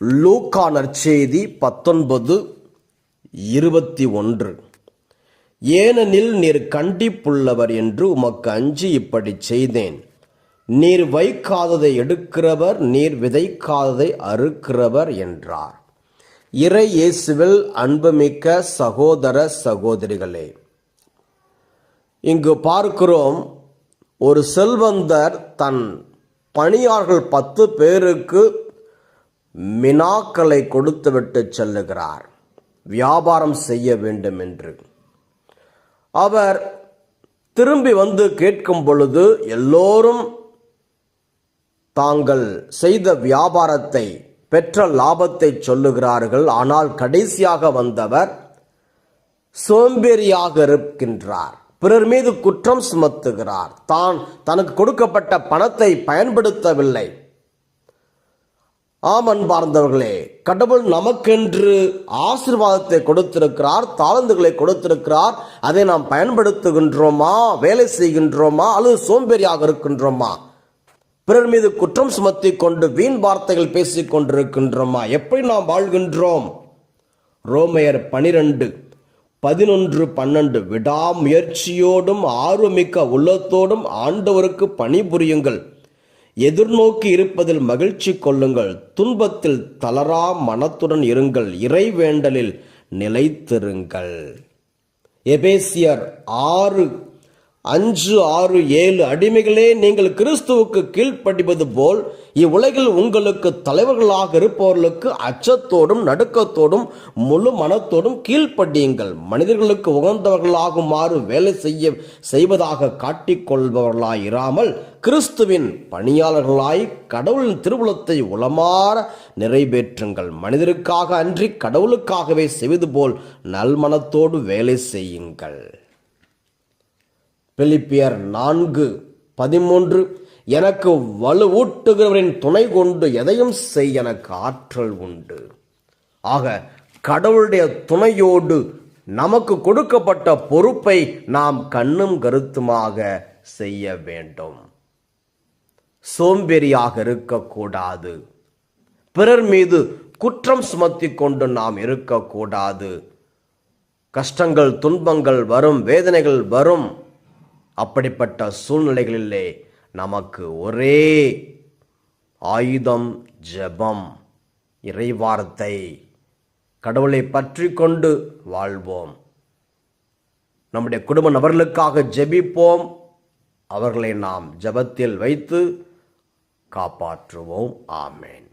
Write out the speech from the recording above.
லூக்கா நற்செய்தி பத்தொன்பது இருபத்தி ஒன்று. ஏனெனில் நீர் கண்டிப்புள்ளவர் என்று உமக்கு அஞ்சு இப்படி செய்தேன். நீர் வைக்காததை எடுக்கிறவர் நீர் விதைக்காததை அறுக்கிறவர் என்றார். இறை இயேசுவில் அன்புமிக்க சகோதர சகோதரிகளே இங்கு பார்க்கிறோம் ஒரு செல்வந்தர் தன் பணியாளர்கள் பத்து பேருக்கு மினாக்களை கொடுத்துவிட்டு செல்லுகிறார். வியாபாரம் செய்ய வேண்டும் என்று அவர் திரும்பி வந்து கேட்கும் பொழுது எல்லோரும் தாங்கள் செய்த வியாபாரத்தை பெற்ற லாபத்தை சொல்லுகிறார்கள். ஆனால் கடைசியாக வந்தவர் சோம்பேறியாக இருக்கின்றார். பிறர் மீது குற்றம் சுமத்துகிறார். தான் தனக்கு கொடுக்கப்பட்ட பணத்தை பயன்படுத்தவில்லை. ஆம் அன்பார்ந்தவர்களே கடவுள் நமக்கென்று ஆசீர்வாதத்தை கொடுத்திருக்கிறார் தாளந்துகளை கொடுத்திருக்கிறார். அதை நாம் பயன்படுத்துகின்றோமா வேலை செய்கின்றோமா அல்லது சோம்பேறியாக இருக்கின்றோமா? பிறர் மீது குற்றம் சுமத்தி கொண்டு வீண் வார்த்தைகள் பேசிக் கொண்டிருக்கின்றோமா? எப்படி நாம் வாழ்கின்றோம்? ரோமையர் பனிரெண்டு பதினொன்று பன்னெண்டு விடாமுயற்சியோடும் ஆர்வமிக்க உள்ளத்தோடும் ஆண்டவருக்கு பணிபுரியுங்கள். எதிர்நோக்கி இருப்பதில் மகிழ்ச்சி கொள்ளுங்கள். துன்பத்தில் தளரா மனத்துடன் இருங்கள். இறைவேண்டலில் நிலைத்திருங்கள். எபேசியர் ஆறு அஞ்சு ஆறு ஏழு அடிமைகளே நீங்கள் கிறிஸ்துவுக்கு கீழ்ப்படிவது போல் இவ்வுலகில் உங்களுக்கு தலைவர்களாக இருப்பவர்களுக்கு அச்சத்தோடும் நடுக்கத்தோடும் முழு மனத்தோடும் கீழ்ப்படியுங்கள். மனிதர்களுக்கு உகந்தவர்களாகுமாறு வேலை செய்ய செய்வதாக காட்டிக்கொள்பவர்களாய் இராமல் கிறிஸ்துவின் பணியாளர்களாய் கடவுளின் திருவுளத்தை உளமாற நிறைவேற்றுங்கள். மனிதருக்காக அன்றி கடவுளுக்காகவே செய்வது போல் நல்மனத்தோடு வேலை செய்யுங்கள். பிலிப்பியர் நான்கு பதிமூன்று எனக்கு வலுவூட்டுகிறவரின் துணை கொண்டு எதையும் செய் எனக்கு ஆற்றல் உண்டு. ஆக கடவுளுடைய துணையோடு நமக்கு கொடுக்கப்பட்ட பொறுப்பை நாம் கண்ணும் கருத்துமாக செய்ய வேண்டும். சோம்பேறியாக இருக்கக்கூடாது. பிறர் மீது குற்றம் சுமத்தி கொண்டு நாம் இருக்கக்கூடாது. கஷ்டங்கள் துன்பங்கள் வரும் வேதனைகள் வரும். அப்படிப்பட்ட சூழ்நிலைகளிலே நமக்கு ஒரே ஆயுதம் ஜெபம் இறைவார்த்தை கடவுளை பற்றி கொண்டு வாழ்வோம். நம்முடைய குடும்ப நபர்களுக்காக ஜெபிப்போம். அவர்களை நாம் ஜெபத்தில் வைத்து காப்பாற்றுவோம். ஆமேன்.